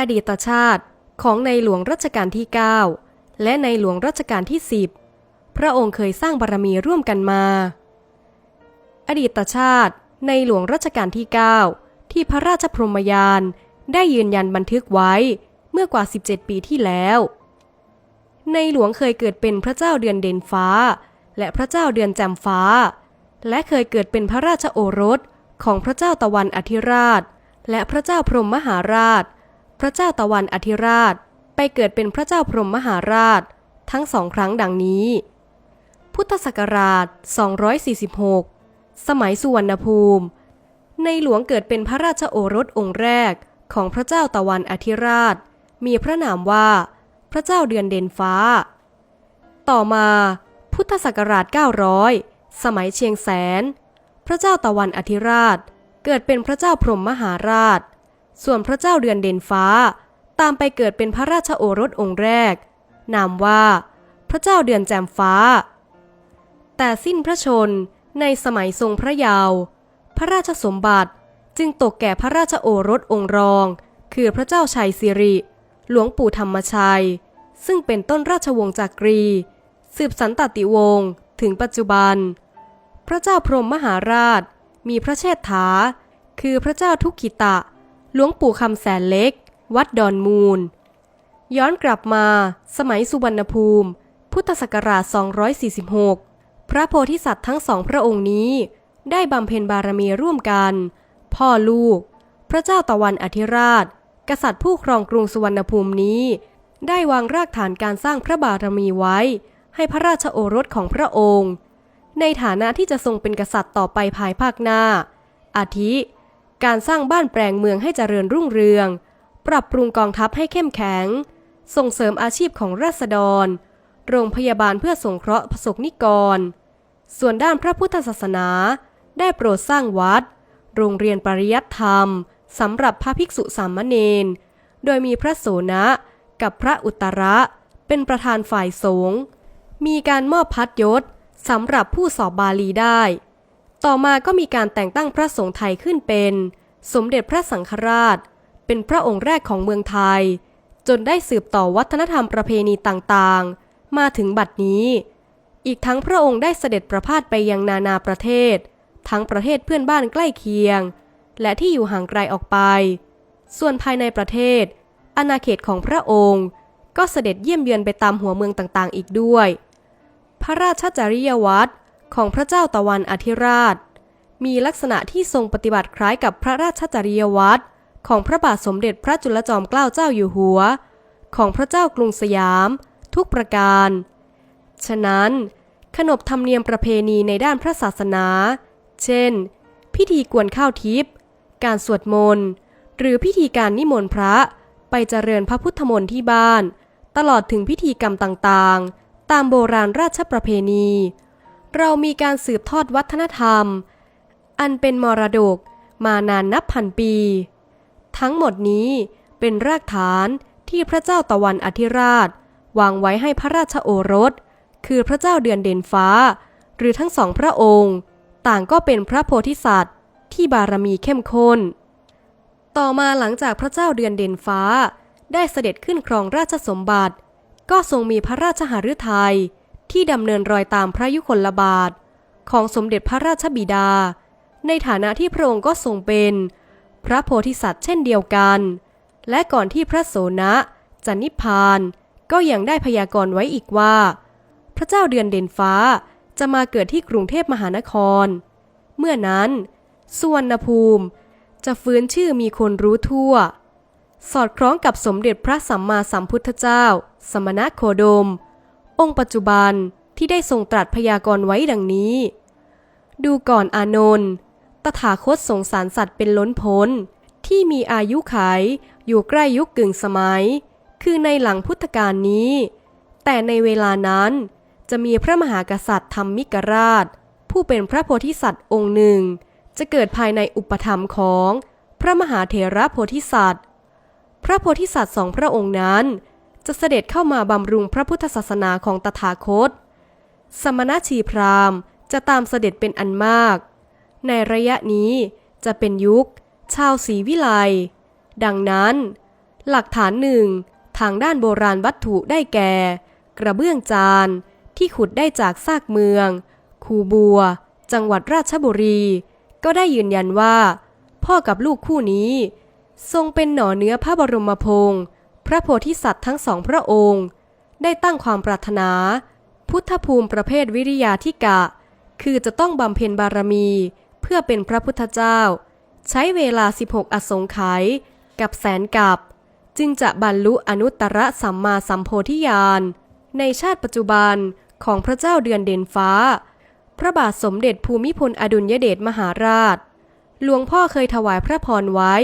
อดีตชาติของในหลวงรัชกาลที่ 9 และในหลวงรัชกาลที่ 10 พระองค์เคยสร้างบารมีร่วมกันมา อดีตชาติในหลวงรัชกาลที่ 9 ที่พระราชพรหมยานได้ยืนยันบันทึกไว้เมื่อกว่า 17 ปีที่แล้ว ในหลวงเคยเกิดเป็นพระเจ้าเดือนเด่นฟ้า และพระเจ้าเดือนแจ่มฟ้า และเคยเกิดเป็นพระราชโอรสของพระเจ้าตะวันอธิราช และพระเจ้าพรหมมหาราช พระเจ้าตะวันอธิราช ไปเกิดเป็นพระเจ้าพรหมมหาราช ทั้งสองครั้งดังนี้ พุทธศักราช 246 สมัยสุวรรณภูมิ ในหลวงเกิดเป็นพระราชโอรสองค์แรกของพระเจ้าตะวันอธิราช มีพระนามว่า พระเจ้าเดือนเด่นฟ้า ต่อมาพุทธศักราช 900 สมัยเชียงแสน พระเจ้าตะวันอธิราช เกิดเป็นพระเจ้าพรหมมหาราช ส่วนพระเจ้าเดือนเด่นฟ้า ตามไปเกิดเป็นพระราชโอรสองค์แรก นามว่า พระเจ้าเดือนแจ่มฟ้า แต่สิ้นพระชนในสมัยทรงพระยาว พระราชสมบัติจึงตกแก่พระราชโอรสองค์รอง คือพระเจ้าชัยสิริ หลวงปู่ธรรมชัย ซึ่งเป็นต้นราชวงศ์จักรี สืบสันตติวงศ์ถึงปัจจุบัน พระเจ้าพรหมมหาราช มีพระเชษฐา คือพระเจ้าทุกขิตะ หลวงปู่คำแสนเล็ก วัดดอนมูล ย้อนกลับมา สมัยสุวรรณภูมิ พุทธศักราช 246 พระโพธิสัตว์ทั้งสองพระองค์นี้ ได้บำเพ็ญบารมีร่วมกัน พ่อลูก พระเจ้าตะวันอธิราช กษัตริย์ผู้ครองกรุงสุวรรณภูมินี้ ได้วางรากฐานการสร้างพระบารมีไว้ ให้พระราชโอรสของพระองค์ ในฐานะที่จะทรงเป็นกษัตริย์ต่อไปภายภาคหน้า อาทิ การสร้างบ้านแปลงเมืองให้เจริญรุ่งเรือง ปรับปรุงกองทัพให้เข้มแข็ง ส่งเสริมอาชีพของราษฎร โรงพยาบาลเพื่อสงเคราะห์ประสบนิกร ส่วนด้านพระพุทธศาสนา ได้โปรดสร้างวัด โรงเรียนปริยัติธรรมสำหรับพระภิกษุสามเณร โดยมีพระโสนะกับพระอุตระ เป็นประธานฝ่ายสงฆ์ มีการมอบพัดยศสำหรับผู้สอบบาลีได้ ต่อมาก็มีการแต่งตั้งพระสงฆ์ไทยขึ้นเป็น สมเด็จพระสังฆราช เป็นพระองค์แรกของเมืองไทย จนได้สืบต่อวัฒนธรรมประเพณีต่างๆ มาถึงบัดนี้ อีกทั้งพระองค์ได้เสด็จประพาสไปยังนานาประเทศ ทั้งประเทศเพื่อนบ้านใกล้เคียง และที่อยู่ห่างไกลออกไป ส่วนภายในประเทศ อาณาเขตของพระองค์ ก็เสด็จเยี่ยมเยือนไปตามหัวเมืองต่างๆ อีกด้วย พระราชจริยวัตร ของพระเจ้าตะวันอธิราช มีลักษณะที่ทรงปฏิบัติคล้ายกับพระราชจริยวัตรของพระบาทสมเด็จพระจุลจอมเกล้าเจ้าอยู่หัว ของพระเจ้ากรุงสยาม ทุกประการ ฉะนั้น ขนบธรรมเนียมประเพณีในด้านพระศาสนา เช่น พิธีกวนข้าวทิพย์การสวดมนต์ หรือพิธีการนิมนต์พระไปเจริญพระพุทธมนต์ที่บ้าน ตลอดถึงพิธีกรรมต่างๆ ตามโบราณราชประเพณี เรามีการสืบทอดวัฒนธรรม อันเป็นมรดกมานานนับพันปี ทั้งหมดนี้เป็นรากฐานที่พระเจ้าตะวันอธิราช วางไว้ให้พระราชโอรส คือพระเจ้าเดือนเด่นฟ้า หรือทั้งสองพระองค์ ต่างก็เป็นพระโพธิสัตว์ ที่บารมีเข้มข้น ต่อมาหลังจากพระเจ้าเดือนเด่นฟ้า ได้เสด็จขึ้นครองราชสมบัติ ก็ทรงมีพระราชหฤทัย ที่ดำเนินรอยตามพระยุคลบาท ของสมเด็จพระราชบิดา ในฐานะที่พระองค์ก็ทรงเป็น พระโพธิสัตว์เช่นเดียวกัน และก่อนที่พระโสนะจะนิพพาน ก็ยังได้พยากรณ์ไว้อีกว่า พระเจ้าเดือนเด่นฟ้าจะมาเกิดที่กรุงเทพมหานคร เมื่อนั้นสุวรรณภูมิจะฟื้นชื่อมีคนรู้ทั่ว สอดคล้องกับสมเด็จพระสัมมาสัมพุทธเจ้า สมณโคดม องค์ปัจจุบันที่ได้ทรงตรัสพยากรณ์ไว้ดังนี้ ดูก่อนอานนท์ตถาคตสงสารสัตว์เป็นล้นพ้น ที่มีอายุขัยอยู่ใกล้ยุคกึ่งสมัย คือในหลังพุทธกาลนี้ แต่ในเวลานั้นจะมีพระมหากษัตริย์ธรรมมิกราช ผู้เป็นพระโพธิสัตว์องค์หนึ่ง จะเกิดภายในอุปถัมของพระมหาเถระโพธิสัตว์ พระโพธิสัตว์สองพระองค์นั้น จะเสด็จเข้ามาบำรุงพระพุทธศาสนาของตถาคต สมณชีพราหมณ์จะตามเสด็จเป็นอันมาก ในระยะนี้จะเป็นยุค ชาวศรีวิไล ดังนั้น หลักฐานหนึ่งทางด้านโบราณวัตถุได้แก่ กระเบื้องจานที่ขุดได้จากซากเมือง คูบัว จังหวัดราชบุรี ก็ได้ยืนยันว่า พ่อกับลูกคู่นี้ ทรงเป็นหน่อเนื้อพระบรมพงศ์ ระโพธิสัตว์ทั้งสองพระองค์ ได้ตั้งความปรารถนา พุทธภูมิประเภทวิริยาธิกะ คือจะต้องบำเพ็ญบารมี เพื่อเป็นพระพุทธเจ้า ใช้เวลา 16 อสงไขยกับแสนกับ จึงจะบรรลุอนุตตรสัมมาสัมโพธิญาณในชาติปัจจุบันของพระเจ้าเดือนเด่นฟ้า พระบาทสมเด็จภูมิพลอดุลยเดชมหาราช หลวงพ่อเคยถวายพระพรไว้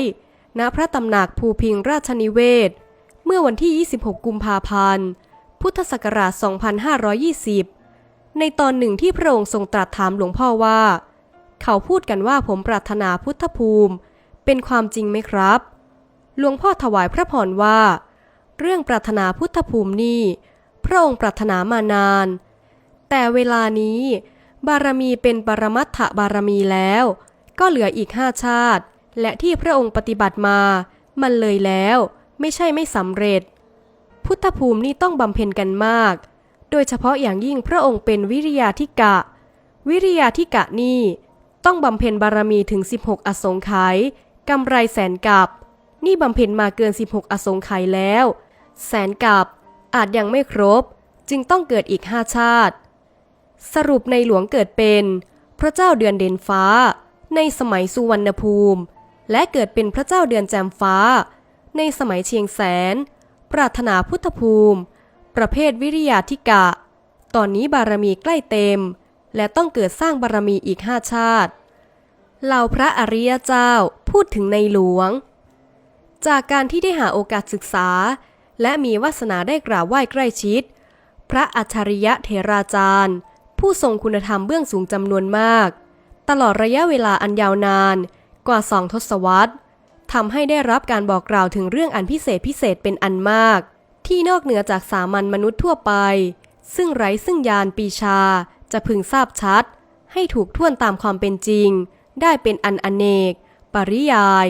ณพระตำหนักภูพิงราชนิเวศ เมื่อวันที่ 26 กุมภาพันธ์ พุทธศักราช 2520 ในตอนหนึ่งที่พระองค์ทรงตรัสถามหลวงพ่อว่า เขาพูดกันว่าผมปรารถนาพุทธภูมิ เป็นความจริงไหมครับ หลวงพ่อถวายพระพรว่า เรื่องปรารถนาพุทธภูมินี่ พระองค์ปรารถนามานาน แต่เวลานี้ บารมีเป็นปรมัตถบารมีแล้ว ก็เหลืออีกห้าชาติ และที่พระองค์ปฏิบัติมา มันเลยแล้ว ไม่ใช่ไม่สำเร็จ พุทธภูมินี่ต้องบำเพ็ญกันมาก โดยเฉพาะอย่างยิ่งพระองค์เป็นวิริยาธิกะ วิริยาธิกะนี่ต้องบำเพ็ญบารมีถึง 16 อสงไขยกำไรแสนกับ นี่บำเพ็ญมาเกิน 16 อสงไขยแล้ว แสนกับอาจยังไม่ครบ จึงต้องเกิดอีกห้าชาติ สรุปในหลวงเกิดเป็น พระเจ้าเดือนเด่นฟ้า ในสมัยสุวรรณภูมิ และเกิดเป็นพระเจ้าเดือนแจมฟ้า ในสมัยเชียงแสน ปรารถนาพุทธภูมิ ประเภทวิริยาธิกะ ตอนนี้บารมีใกล้เต็ม และต้องเกิดสร้างบารมีอีกห้าชาติเหล่าพระอริยเจ้าพูดถึงในหลวง จากการที่ได้หาโอกาสศึกษา และมีวาสนาได้กราบไหว้ใกล้ชิด พระอัจฉริยะเถราจารย์ ผู้ทรงคุณธรรมเบื้องสูงจำนวนมาก ตลอดระยะเวลาอันยาวนานกว่าสองทศวรรษ ทำให้ได้รับการบอกกล่าวถึงเรื่องอันพิเศษพิเศษเป็นอันมาก ที่นอกเหนือจากสามัญมนุษย์ทั่วไป ซึ่งไร้ซึ่งญาณปีชา จะพึงทราบชัด ให้ถูกท่วนตามความเป็นจริง ได้เป็นอันอเนก ปริยาย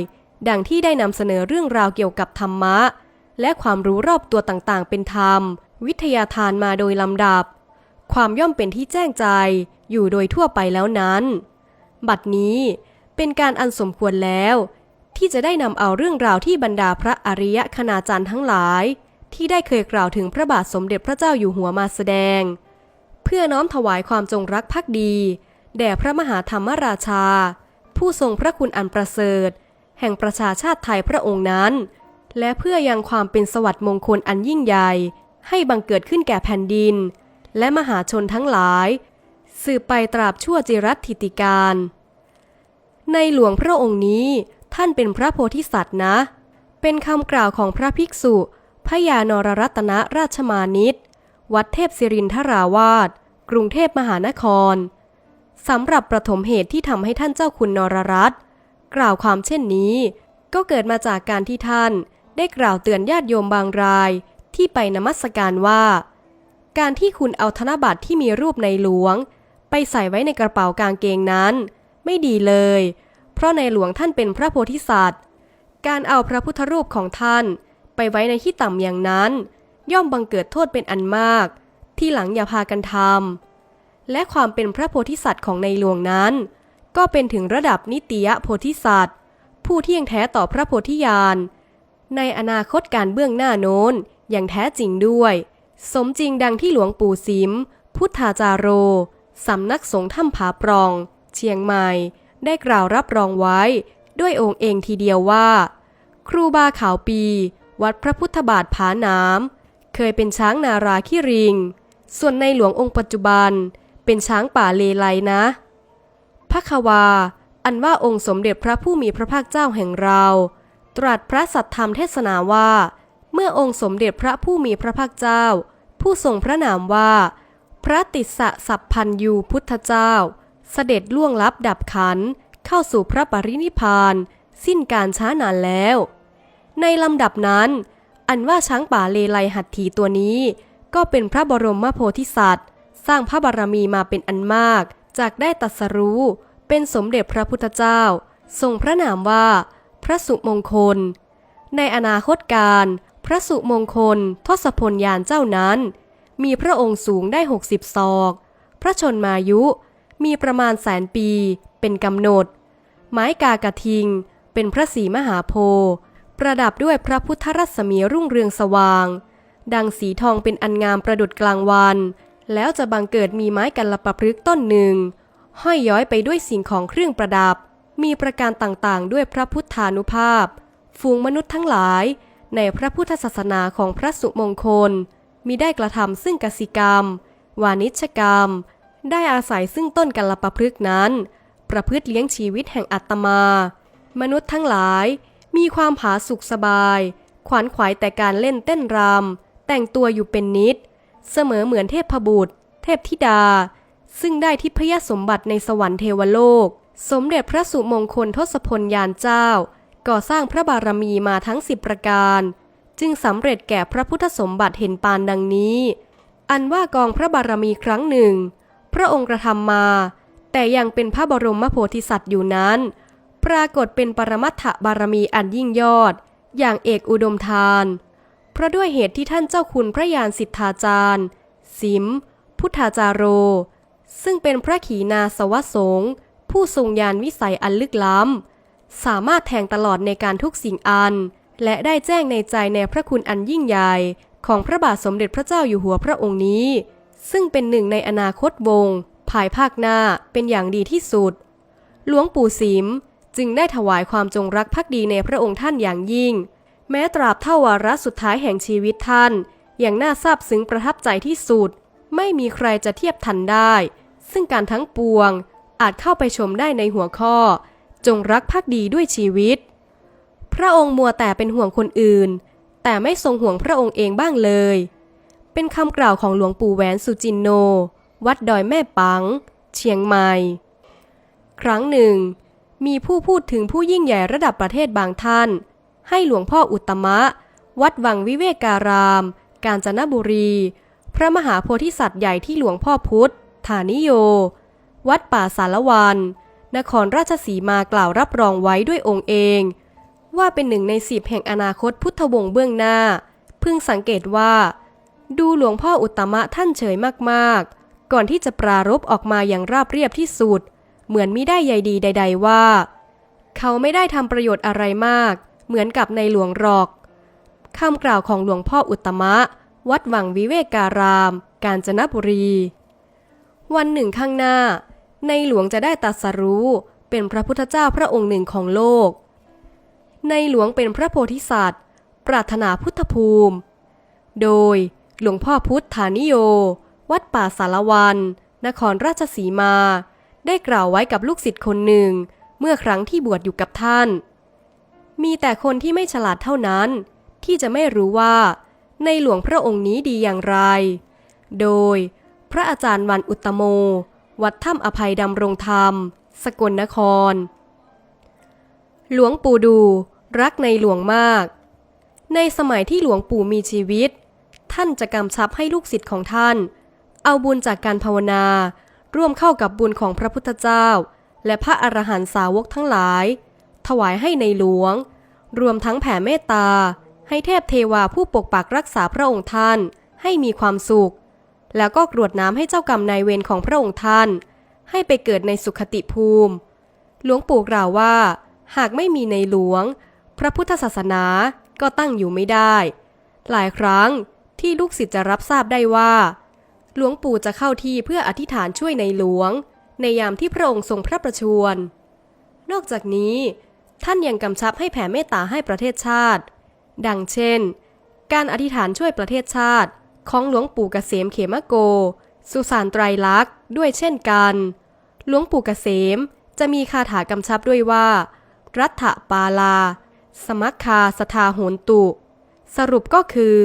ดังที่ได้นำเสนอเรื่องราวเกี่ยวกับธรรมะ และความรู้รอบตัวต่างๆ เป็นธรรม วิทยาทานมาโดยลำดับ ความย่อมเป็นที่แจ้งใจอยู่โดยทั่วไปแล้วนั้น บัดนี้เป็นการอันสมควรแล้ว ที่จะได้นำเอาเรื่องราวที่บรรดาพระอริยคณาจารย์ทั้งหลาย ที่ได้เคยกล่าวถึงพระบาทสมเด็จพระเจ้าอยู่หัวมาแสดง เพื่อน้อมถวายความจงรักภักดี แด่พระมหาธรรมราชา ผู้ทรงพระคุณอันประเสริฐ แห่งประชาชาติไทยพระองค์นั้น และเพื่อยังความเป็นสวัสดิ์มงคลอันยิ่งใหญ่ ให้บังเกิดขึ้นแก่แผ่นดิน และมหาชนทั้งหลาย สืบไปตราบชั่วจิรัตถิติการ ในหลวงพระองค์นี้ ท่านเป็นพระโพธิสัตว์นะ เป็นคำกล่าวของพระภิกษุพระยานรรัตนราชมานิตวัดเทพศิรินทราวาสกรุงเทพมหานครสำหรับประถมเหตุที่ทำให้ท่านเจ้าคุณนรรัตกล่าวความเช่นนี้ ก็เกิดมาจากการที่ท่านได้กล่าวเตือนญาติโยมบางรายที่ไปนมัสการว่า การที่คุณเอาธนบัตรที่มีรูปในหลวง ไปใส่ไว้ในกระเป๋ากางเกงนั้น ไม่ดีเลย เพราะในหลวงท่านเป็นพระโพธิสัตว์ การเอาพระพุทธรูปของท่าน ไปไว้ในที่ต่ำอย่างนั้น ย่อมบังเกิดโทษเป็นอันมาก ที่หลังอย่าพากันทำและความเป็นพระโพธิสัตว์ของในหลวงนั้น ก็เป็นถึงระดับนิติยโพธิสัตว์ ผู้เที่ยงแท้ต่อพระโพธิญาณในอนาคตการเบื้องหน้าโน้นอย่างแท้จริงด้วย สมจริงดังที่หลวงปู่สิม พุทธาจารโร สำนักสงฆ์ถ้ำผาปรอง เชียงใหม่ ได้กล่าวรับรองไว้ ด้วยองค์เองทีเดียวว่า ครูบาขาวปี วัดพระพุทธบาทผาหนามเคยเป็นช้างนาราคิริง ส่วนในหลวงองค์ปัจจุบัน เป็นช้างป่าเลไลนะพระควา อันว่าองค์สมเด็จพระผู้มีพระภาคเจ้าแห่งเรา ตรัสพระสัทธรรมเทศนาว่า เมื่อองค์สมเด็จพระผู้มีพระภาคเจ้า ผู้ทรงพระนามว่า พระติสสะสัพพันยูพุทธเจ้า เสด็จล่วงลับดับขัน เข้าสู่พระปรินิพาน สิ้นการช้านานแล้ว ในลำดับนั้น อันว่าช้างป่าเลไลหัตถีตัวนี้ ก็เป็นพระบรมโพธิสัตว์ สร้างพระบารมีมาเป็นอันมาก จากได้ตัสรู้ เป็นสมเด็จพระพุทธเจ้า ทรงพระนามว่า พระสุมงคล ในอนาคตการ พระสุมงคลทศพลยานเจ้านั้น มีพระองค์สูงได้ 60ศอก พระชนมายุ มีประมาณแสนปี เป็นกำหนด ไม้กากระทิง เป็นพระศรีมหาโพธิ์ประดับด้วยพระพุทธรัศมีรุ่งเรืองสว่าง ดังสีทองเป็นอันงามประดุดกลางวัน แล้วจะบังเกิดมีไม้กันละประพฤกต้นหนึ่ง ห้อยย้อยไปด้วยสิ่งของเครื่องประดับ มีประการต่างๆ ด้วยพระพุทธานุภาพ ฝูงมนุษย์ทั้งหลายในพระพุทธศาสนาของพระสุมงคลมีได้กระทำซึ่งกสิกรรม วานิชกรรม ได้อาศัยซึ่งต้นกัลประพฤกษ์นั้น ประพฤติเลี้ยงชีวิตแห่งอัตมา มนุษย์ทั้งหลายมีความผาสุกสบาย ขวัญขวายแต่การเล่นเต้นรำแต่งตัวอยู่เป็นนิด เสมอเหมือนเทพบุตร เทพธิดา ซึ่งได้ทิพยสมบัติในสวรรค์เทวโลก สมเด็จพระสุมงคลทศพลยานเจ้า ก่อสร้างพระบารมีมาทั้งสิบประการ จึงสำเร็จแก่พระพุทธสมบัติเห็นปานดังนี้ อันว่ากองพระบารมีครั้งหนึ่ง พระองค์กระทำมา แต่ยังเป็นพระบรมโพธิสัตว์อยู่นั้น ปรากฏเป็นปรมัตถบารมีอันยิ่งยอด อย่างเอกอุดมทาน เพราะด้วยเหตุที่ท่านเจ้าคุณพระยานสิทธาจารย์ สิม พุทธาจารโร ซึ่งเป็นพระขีณาสวสงฆ์ผู้ทรงญาณวิสัยอันลึกล้ำ สามารถแทงตลอดในการทุกสิ่งอัน และได้แจ้งในใจในพระคุณอันยิ่งใหญ่ ของพระบาทสมเด็จพระเจ้าอยู่หัวพระองค์นี้ ซึ่งเป็นหนึ่งในอนาคตวง ภายภาคหน้าเป็นอย่างดีที่สุด หลวงปู่สิมจึงได้ถวายความจงรักภักดีในพระองค์ท่านอย่างยิ่ง แม้ตราบเท่าวาระสุดท้ายแห่งชีวิตท่าน อย่างน่าซาบซึ้งประทับใจที่สุด ไม่มีใครจะเทียบทันได้ ซึ่งการทั้งปวงอาจเข้าไปชมได้ในหัวข้อ จงรักภักดีด้วยชีวิต พระองค์มัวแต่เป็นห่วงคนอื่น แต่ไม่ทรงห่วงพระองค์เองบ้างเลย เป็นคำกล่าวของหลวงปู่แหวนสุจินโน วัดดอยแม่ปัง เชียงใหม่ ครั้งหนึ่ง มีผู้พูดถึงผู้ยิ่งใหญ่ระดับประเทศบางท่าน ให้หลวงพ่ออุตมะ วัดวังวิเวการาม กาญจนบุรี พระมหาโพธิสัตว์ใหญ่ที่หลวงพ่อพุทธฐานิโย วัดป่าสารวัน นครราชสีมากล่าวรับรองไว้ด้วยองค์เอง ว่าเป็นหนึ่งในสิบแห่งอนาคตพุทธวงศ์เบื้องหน้าพึงสังเกตว่า ดูหลวงพ่ออุตมะท่านเฉยมากๆ ก่อนที่จะปรารบออกมาอย่างราบเรียบที่สุด เหมือนมิได้ใยดีใด ๆ ว่า เขาไม่ได้ทำประโยชน์อะไรมาก เหมือนกับในหลวงหรอกคำกล่าวของหลวงพ่ออุตมะ วัดวังวิเวการาม กาญจนบุรี วันหนึ่งข้างหน้า ในหลวงจะได้ตรัสรู้เป็นพระพุทธเจ้าพระองค์หนึ่งของโลก ในหลวงเป็นพระโพธิสัตว์ ปรารถนาพุทธภูมิ โดย หลวงพ่อพุทธานิโย วัดป่าสารวัน นครราชสีมา ได้กล่าวไว้กับลูกศิษย์คนหนึ่ง เมื่อครั้งที่บวชอยู่กับท่าน มีแต่คนที่ไม่ฉลาดเท่านั้น ที่จะไม่รู้ว่า ในหลวงพระองค์นี้ดีอย่างไร โดย พระอาจารย์วันอุตโม วัดถ้ำอภัยดำรงธรรม สกลนคร หลวงปู่ดู รักในหลวงมาก ในสมัยที่หลวงปู่มีชีวิต ท่านจะกำชับให้ลูกศิษย์ของท่าน เอาบุญจากการภาวนา ร่วมเข้ากับบุญของพระพุทธเจ้า และพระอรหันตสาวกทั้งหลาย ถวายให้ในหลวง รวมทั้งแผ่เมตตา ให้เทพเทวาผู้ปกปักรักษาพระองค์ท่านให้มีความสุข แล้วก็กรวดน้ำให้เจ้ากรรมนายเวรของพระองค์ท่าน ให้ไปเกิดในสุขติภูมิ หลวงปู่กล่าวว่า หากไม่มีในหลวง พระพุทธศาสนาก็ตั้งอยู่ไม่ได้ หลายครั้ง ที่ลูกศิษย์จะรับทราบได้ว่า หลวงปู่จะเข้าที่เพื่ออธิษฐานช่วยในหลวง ในยามที่พระองค์ทรงพระประชวร นอกจากนี้ ท่านยังกำชับให้แผ่เมตตาให้ประเทศชาติ ดังเช่น การอธิษฐานช่วยประเทศชาติ ของหลวงปู่เกษมเขมโก สุสานไตรลักษณ์ด้วยเช่นกัน หลวงปู่เกษมจะมีคาถากำชับด้วยว่า รัฐปาลา สมัคคาสทาโหนตุ สรุปก็คือ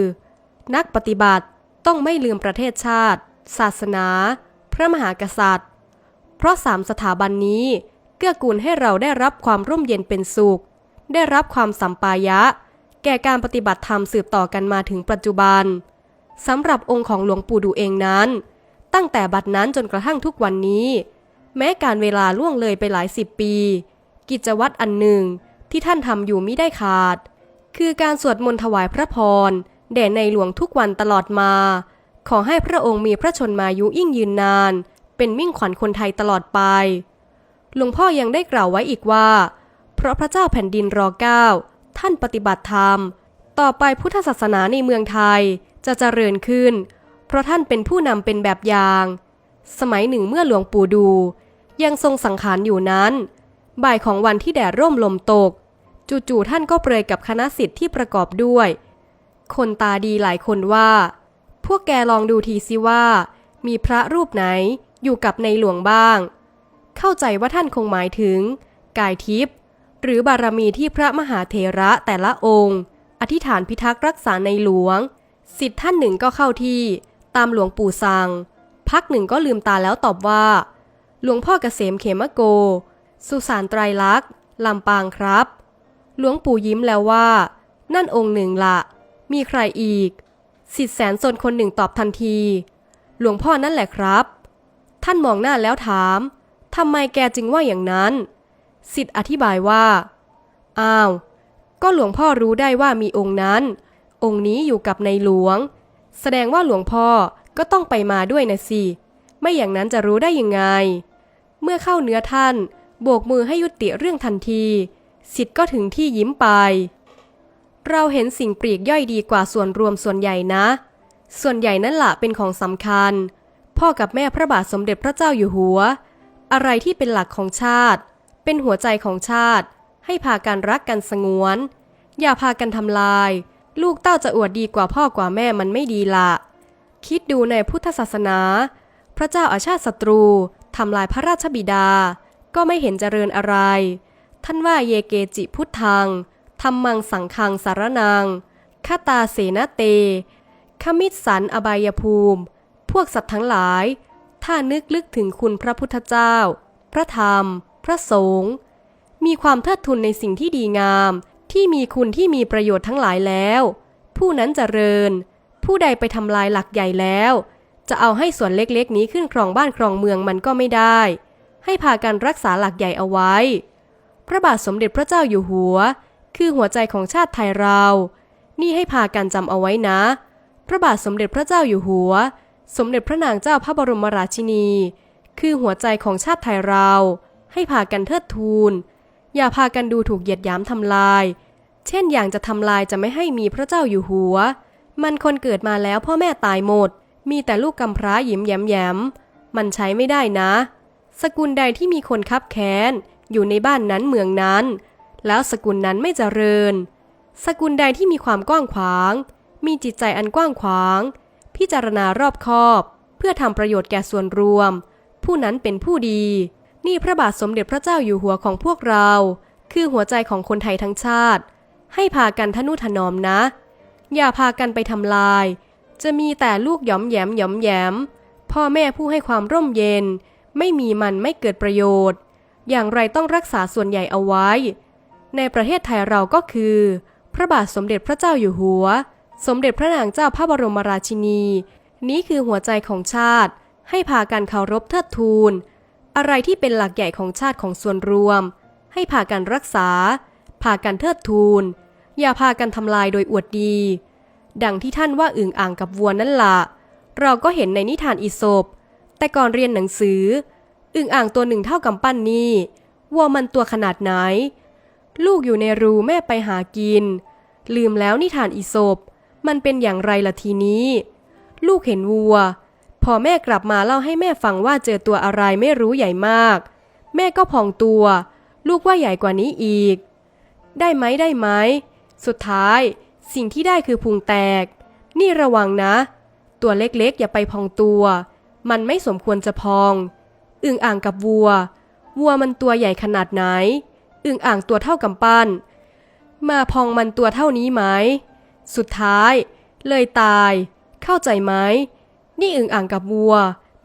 นักปฏิบัติต้องไม่ลืมประเทศชาติ ศาสนา พระมหากษัตริย์ เพราะสามสถาบันนี้ เกื้อกูลให้เราได้รับความร่มเย็นเป็นสุข ได้รับความสัมปายะ แก่การปฏิบัติธรรมสืบต่อกันมาถึงปัจจุบันสำหรับองค์ของหลวงปู่ดูเองนั้น ตั้งแต่บัดนั้นจนกระทั่งทุกวันนี้ แม้การเวลาล่วงเลยไปหลายสิบปี กิจวัตรอันหนึ่งที่ท่านทำอยู่มิได้ขาด คือการสวดมนต์ถวายพระพร แด่ในหลวงทุกวันตลอดมา ขอให้พระองค์มีพระชนมายุยิ่งยืนนาน เป็นมิ่งขวัญคนไทยตลอดไป หลวงพ่อยังได้กล่าวไว้อีกว่า เพราะพระเจ้าแผ่นดินรอเก้าท่านปฏิบัติธรรม ต่อไปพุทธศาสนาในเมืองไทยจะเจริญขึ้น เพราะท่านเป็นผู้นำเป็นแบบอย่าง สมัยหนึ่งเมื่อหลวงปู่ดู ยังทรงสังขารอยู่นั้น บ่ายของวันที่แดดร่มลมตก จู่ๆท่านก็เปรยกับคณะสิทธิ์ที่ประกอบด้วย คนตาดีหลายคนว่า พวกแกลองดูทีสิว่า มีพระรูปไหนอยู่กับในหลวงบ้าง เข้าใจว่าท่านคงหมายถึง กายทิพย์หรือบารมีที่พระมหาเถระแต่ละองค์ อธิษฐานพิทักษ์รักษาในหลวง สิทธิ์ท่านหนึ่งก็เข้าที่ตามหลวงปู่สั่งพักหนึ่งก็ลืมตาแล้วตอบว่า หลวงพ่อเกษมเขมโก สุสานไตรลักษณ์ลำปางครับ หลวงปู่ยิ้มแล้วว่า นั่นองค์หนึ่งละ มีใครอีก สิทธิแสนสนคนหนึ่งตอบทันที หลวงพ่อนั่นแหละครับ ท่านมองหน้าแล้วถามทำไมแกจึงว่าอย่างนั้น สิทธิ์อธิบายว่า อ้าว ก็หลวงพ่อรู้ได้ว่ามีองค์นั้น องค์นี้อยู่กับในหลวง แสดงว่าหลวงพ่อก็ต้องไปมาด้วยนะสิ ไม่อย่างนั้นจะรู้ได้ยังไง เมื่อเข้าเนื้อท่าน โบกมือให้ยุติเรื่องทันที สิทธิ์ก็ถึงที่ยิ้มไป เราเห็นสิ่งปลีกย่อยดีกว่าส่วนรวมส่วนใหญ่นะ ส่วนใหญ่นั่นละเป็นของสำคัญ พ่อกับแม่พระบาทสมเด็จพระเจ้าอยู่หัว อะไรที่เป็นหลักของชาติ เป็นหัวใจของชาติ ให้พากันรักกันสงวน อย่าพากันทำลาย ลูกเต้าจะอวดดีกว่าพ่อกว่าแม่มันไม่ดีละคิดดูในพุทธศาสนา พระเจ้าอาชาติศัตรูทำลายพระราชบิดา ก็ไม่เห็นเจริญอะไร ท่านว่าเยเกจิพุทธัง ธรรมังสังคังสารนังคตาเสนาเต ขมิตสันอบายภูมิ พวกสัตว์ทั้งหลาย ถ้านึกลึกถึงคุณพระพุทธเจ้า พระธรรม พระสงฆ์ มีความเทิดทุนในสิ่งที่ดีงาม ที่มีคุณที่มีประโยชน์ทั้งหลายแล้ว ผู้นั้นเจริญ ผู้ใดไปทำลายหลักใหญ่แล้ว จะเอาให้ส่วนเล็กๆ นี้ขึ้นครองบ้านครองเมืองมันก็ไม่ได้ ให้พากันรักษาหลักใหญ่เอาไว้ พระบาทสมเด็จพระเจ้าอยู่หัว คือหัวใจของชาติไทยเรา นี่ให้พากันจำเอาไว้นะ พระบาทสมเด็จพระเจ้าอยู่หัว สมเด็จพระนางเจ้าพระบรมราชินี คือหัวใจของชาติไทยเรา ให้พากันเทิดทูน อย่าพากันดูถูกเหยียดหยามทำลาย เช่นอย่างจะทำลายจะไม่ให้มีพระเจ้าอยู่หัว มันคนเกิดมาแล้วพ่อแม่ตายหมด มีแต่ลูกกำพร้าหยิ้มแย้มแย้มมันใช้ไม่ได้นะ สกุลใดที่มีคนคับแค้น อยู่ในบ้านนั้นเมืองนั้น แล้วสกุลนั้นไม่เจริญ สกุลใดที่มีความกว้างขวาง มีจิตใจอันกว้างขวาง พิจารณารอบคอบ เพื่อทำประโยชน์แก่ส่วนรวม ผู้นั้นเป็นผู้ดี นี่พระบาทสมเด็จพระเจ้าอยู่หัวของพวกเรา คือหัวใจของคนไทยทั้งชาติ ให้พากันทนุถนอมนะ อย่าพากันไปทำลาย จะมีแต่ลูกหยอมแยมหยอมแยม พ่อแม่ผู้ให้ความร่มเย็น ไม่มีมันไม่เกิดประโยชน์ อย่างไรต้องรักษาส่วนใหญ่เอาไว้ ในประเทศไทยเราก็คือ พระบาทสมเด็จพระเจ้าอยู่หัว สมเด็จพระนางเจ้าพระบรมราชินี นี้คือหัวใจของชาติ ให้พากันเคารพเทิดทูน อะไรที่เป็นหลักใหญ่ของชาติของส่วนรวม ให้พากันรักษา พากันเทิดทูน อย่าพากันทำลายโดยอวดดี ดังที่ท่านว่าอึ่งอ่างกับวัวนั่นละเราก็เห็นในนิทานอีสปแต่ก่อนเรียนหนังสือ อึ่งอ่างตัวหนึ่งเท่ากับปั้นนี่วัวมันตัวขนาดไหน ลูกอยู่ในรูแม่ไปหากิน ลืมแล้วนิทานอีสปมันเป็นอย่างไรล่ะทีนี้ ลูกเห็นวัว พอแม่กลับมาเล่าให้แม่ฟังว่าเจอตัวอะไรไม่รู้ใหญ่มาก แม่ก็พองตัว ลูกว่าใหญ่กว่านี้อีก ได้ไหมได้ไหม สุดท้าย สิ่งที่ได้คือพุงแตก นี่ระวังนะ ตัวเล็กๆ อย่าไปพองตัว มันไม่สมควรจะพอง อึ่งอ่างกับวัว วัวมันตัวใหญ่ขนาดไหน อึ่งอ่างตัวเท่ากำปั้น มาพองมันตัวเท่านี้ไหม สุดท้าย เลยตาย เข้าใจไหม นี่อึ่งอ่างกับวัว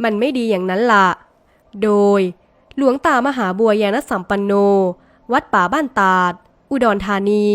มันไม่ดีอย่างนั้นล่ะ โดย หลวงตามหาบัวยานสัมปันโน วัดป่าบ้านตาด อุดรธานี